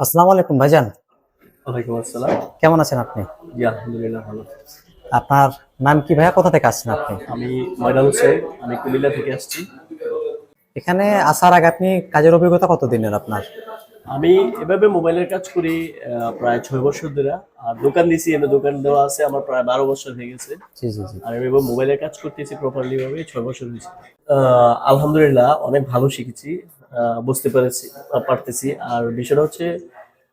আসসালামু আলাইকুম ভাইজান। ওয়ালাইকুম আসসালাম। কেমন আছেন আপনি? জি আলহামদুলিল্লাহ ভালো আপনার নাম কি ভাইয়া? কোথা থেকে আসছেন আপনি? আমি ময়দান হোসেন আমি কুমিল্লা থেকে আসছি। এখানে আসার আগে আপনি কাজের অভিজ্ঞতা কত দিনের আপনার? আমি এভাবে মোবাইলের কাজ করি প্রায় ছয় বছর ধরে। আর দোকান দিছি এনে দোকান দেওয়া আছে আমার প্রায় বারো বছর হয়ে গেছে। জি জি জি। আর আমি এবার মোবাইলের কাজ করতেছি প্রপারলি ভাবে ছয় বছর হয়েছে। আহ, আলহামদুলিল্লাহ অনেক ভালো শিখেছি। বুঝতে পেরেছি পারতেছি। আর বিষয়টা হচ্ছে,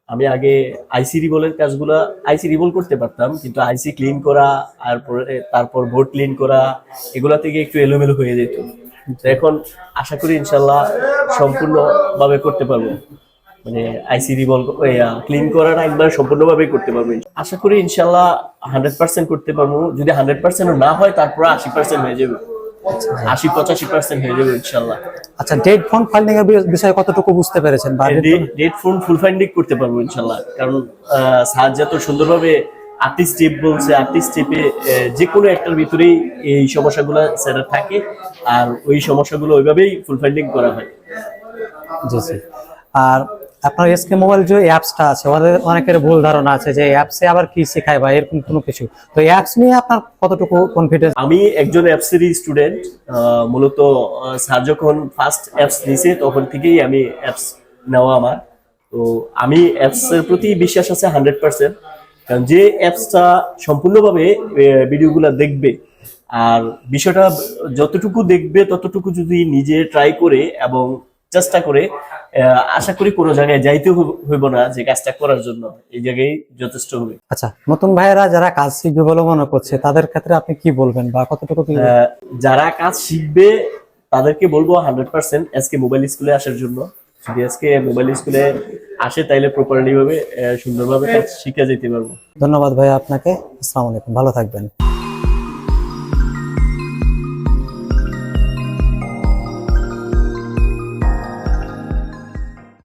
আমি আগে আইসি রিবলের কাজগুলো আইসি রিবল করতে পারতাম, কিন্তু আইসি ক্লিন করা আর পরে তারপর বোর্ড ক্লিন করা, এগুলা থেকে একটু এলোমেলো হয়ে যেত। এখন আশা করি ইনশাল্লাহ সম্পূর্ণভাবে করতে পারব। মানে আইসি রিবল ক্লিন করাটা একবার সম্পূর্ণভাবে করতে পারব। আশা করি ইনশাল্লাহ হান্ড্রেড পার্সেন্ট করতে পারব। যদি হান্ড্রেড পার্সেন্ট না হয়, তারপরে আশি পার্সেন্ট হয়ে যাবে। আশি পঁচাশি পার্সেন্ট হয়ে যাবে ইনশাল্লাহ আচ্ছা ডেট ফোন ফাইলিং এর বিষয়ে কতটুকু বুঝতে পেরেছেন বা ডেট ফোন ফুল ফাইন্ডিং করতে পারব ইনশাল্লাহ কারণ সাহায্য এত সুন্দরভাবে আটটি স্টেপ বলছে আটটি স্টেপে যে কোনো একটার ভিতরেই এই সমস্যাগুলো সেটা থাকে আর ওই সমস্যাগুলো ওইভাবেই ফুল ফাইন্ডিং করা হয়। জি জি। আর আপনার এসকে মোবাইল যে অ্যাপসটা আছে, ওদের অনেকের ভুল ধারণা আছে যে অ্যাপসে আবার কি শেখায় বা এরকম কোনো কিছু। তো অ্যাপস নিয়ে আপনার কতটুকু কনফিডেন্স আমি একজন অ্যাপসেরই স্টুডেন্ট মূলত স্যার যখন ফার্স্ট অ্যাপস দিয়েছে তখন থেকেই আমি অ্যাপস নেওয়া আমার। তো আমি অ্যাপসের প্রতি বিশ্বাস আছে হান্ড্রেড পার্সেন্ট কারণ যে অ্যাপসটা সম্পূর্ণভাবে ভিডিওগুলো দেখবে, আর বিষয়টা যতটুকু দেখবে, ততটুকু যদি নিজে ট্রাই করে এবং চেষ্টা করে আশা করি কোনো জায়গায় যাইতে হইব- না যে কাজটা করার জন্য। এই জায়গায় যথেষ্ট হবে। আচ্ছা নতুন ভাইয়েরা যারা কাজ শিখবে বলে মনে করছে তাদের ক্ষেত্রে আপনি কি বলবেন বা কতটুকু যারা কাজ শিখবে তাদেরকে বলব হান্ড্রেড পার্সেন্ট আজকে মোবাইল স্কুলে আসার জন্য। যদি আজকে মোবাইল স্কুলে আসে তাইলে প্রপারলি ভাবে সুন্দরভাবে কাজ শিখে যেতে পারব। ধন্যবাদ ভাইয়া আপনাকে। আসসালামু আলাইকুম। ভালো থাকবেন।